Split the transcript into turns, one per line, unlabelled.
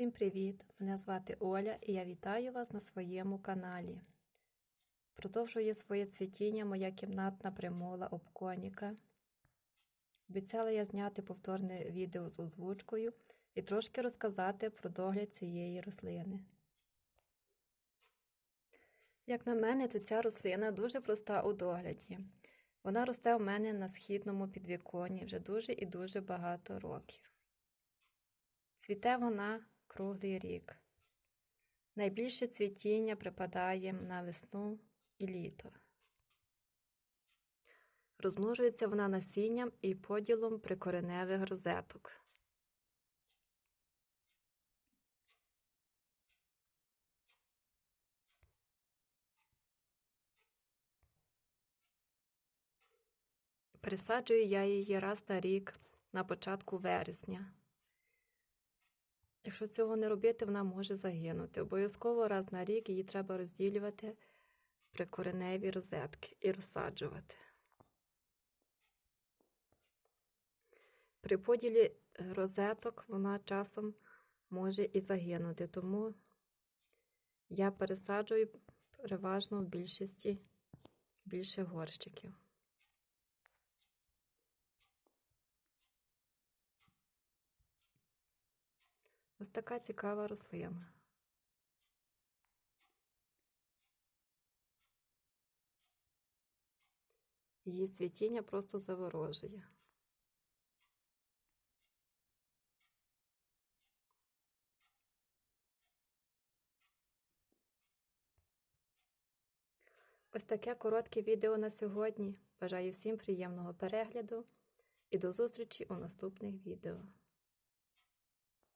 Всім привіт! Мене звати Оля і я вітаю вас на своєму каналі. Продовжує своє цвітіння моя кімнатна примола обконіка. Обіцяла я зняти повторне відео з озвучкою і трошки розказати про догляд цієї рослини. Як на мене, то ця рослина дуже проста у догляді. Вона росте у мене на східному підвіконні вже дуже і дуже багато років. Цвіте вона круглий рік. Найбільше цвітіння припадає на весну і літо. Розмножується вона насінням і поділом прикореневих розеток. Пересаджую я її раз на рік на початку вересня. Якщо цього не робити, вона може загинути. Обов'язково раз на рік її треба розділювати прикореневі розетки і розсаджувати. При поділі розеток вона часом може і загинути, тому я пересаджую переважно в більшості більше горщиків. Ось така цікава рослина. Її цвітіння просто заворожує. Ось таке коротке відео на сьогодні. Бажаю всім приємного перегляду і до зустрічі у наступних відео.